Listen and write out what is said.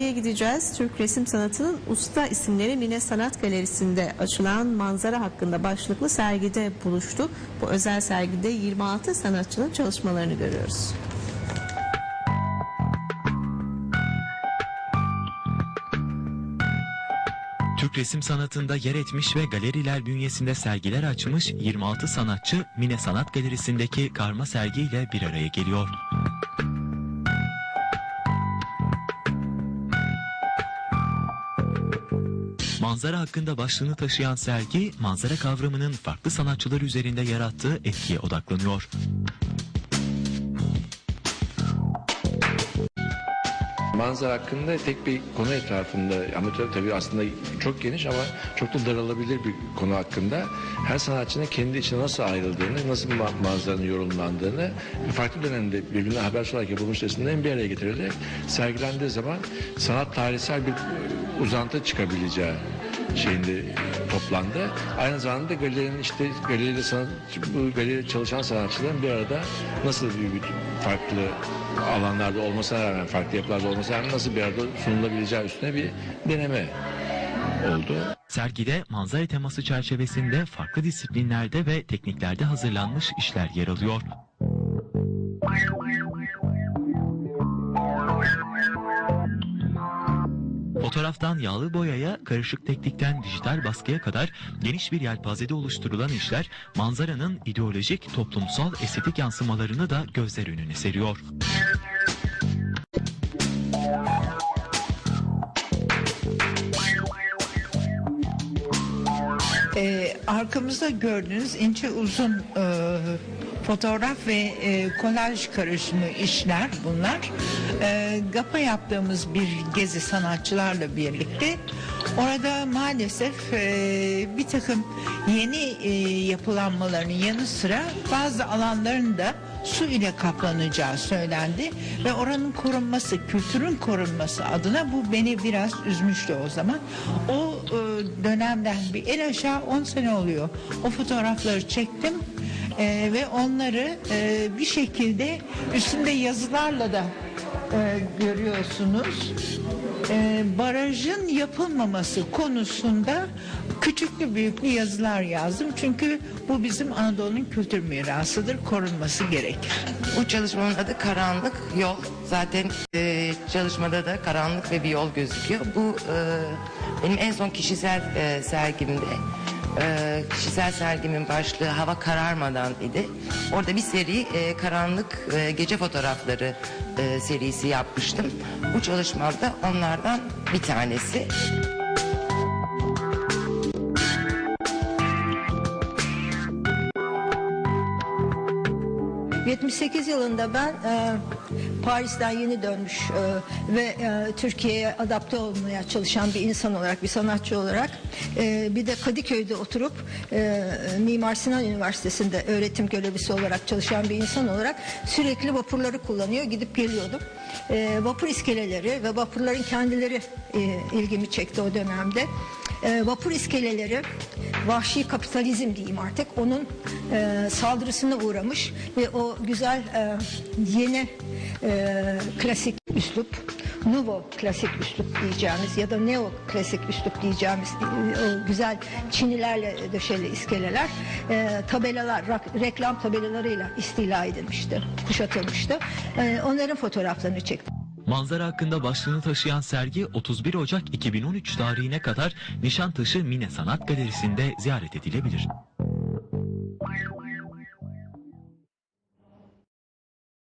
Nereye gideceğiz? Türk resim sanatının usta isimleri Mine Sanat Galerisi'nde açılan manzara hakkında başlıklı sergide buluştu. Bu özel sergide 26 sanatçının çalışmalarını görüyoruz. Türk resim sanatında yer etmiş ve galeriler bünyesinde sergiler açmış 26 sanatçı Mine Sanat Galerisi'ndeki karma sergiyle bir araya geliyor. Manzara hakkında başlığını taşıyan sergi, manzara kavramının farklı sanatçılar üzerinde yarattığı etkiye odaklanıyor. Manzara hakkında tek bir konu etrafında ama tabii, tabii aslında çok geniş ama çok da daralabilir bir konu hakkında. Her sanatçının kendi içine nasıl ayrıldığını, nasıl ma- manzaranın yorumlandığını farklı dönemde birbirine haber olarak yapılmış resimlerin bir araya getirilerek sergilendiği zaman sanat tarihsel bir e, uzantı çıkabileceği şeyinde toplandı. Aynı zamanda galerinin işte galeride sanat, bu galeride çalışan sanatçıların bir arada nasıl bir farklı alanlarda olmasına rağmen farklı yapılarda olmasına rağmen nasıl bir arada sunulabileceği üstüne bir deneme oldu. Sergide manzara teması çerçevesinde farklı disiplinlerde ve tekniklerde hazırlanmış işler yer alıyor. Fotoğraftan yağlı boyaya, karışık teknikten dijital baskıya kadar geniş bir yelpazede oluşturulan işler manzaranın ideolojik, toplumsal, estetik yansımalarını da gözler önüne seriyor. Ee, arkamızda gördüğünüz ince uzun e, fotoğraf ve e, kolaj karışımı işler bunlar. E, GAP'a yaptığımız bir gezi sanatçılarla birlikte orada maalesef e, bir takım yeni e, yapılanmaların yanı sıra bazı alanların da su ile kaplanacağı söylendi ve oranın korunması, kültürün korunması adına bu beni biraz üzmüştü o zaman. O e, dönemden bir en aşağı 10 sene oluyor. O fotoğrafları çektim e, ve onları e, bir şekilde üstünde yazılarla da e, görüyorsunuz. E, barajın yapılmaması konusunda küçüklü büyüklü yazılar yazdım. Çünkü bu bizim Anadolu'nun kültür mirasıdır. Korunması gerekir. Bu çalışmamın adı Karanlık Yol. Zaten e, çalışmada da karanlık ve bir yol gözüküyor. Bu e, benim en son kişisel e, sergimde. E, kişisel sergimin başlığı Hava Kararmadan idi. Orada bir seri e, karanlık e, gece fotoğrafları e, serisi yapmıştım. Bu çalışmada onlardan bir tanesi. 78 yılında ben e, Paris'ten yeni dönmüş e, ve e, Türkiye'ye adapte olmaya çalışan bir insan olarak, bir sanatçı olarak e, bir de Kadıköy'de oturup e, Mimar Sinan Üniversitesi'nde öğretim görevlisi olarak çalışan bir insan olarak sürekli vapurları kullanıyor, gidip geliyordum. E, vapur iskeleleri ve vapurların kendileri e, ilgimi çekti o dönemde. E, vapur iskeleleri vahşi kapitalizm diyeyim artık onun e, saldırısına uğramış ve o güzel e, yeni e, klasik üslup Nouveau klasik üslup diyeceğimiz ya da neo klasik üslup diyeceğimiz e, o güzel çinilerle döşeli iskeleler e, tabelalar reklam tabelalarıyla istila edilmişti kuşatılmıştı E, onların fotoğraflarını çektim. Manzara hakkında başlığını taşıyan sergi 31 Ocak 2013 tarihine kadar Nişantaşı Mine Sanat Galerisi'nde ziyaret edilebilir.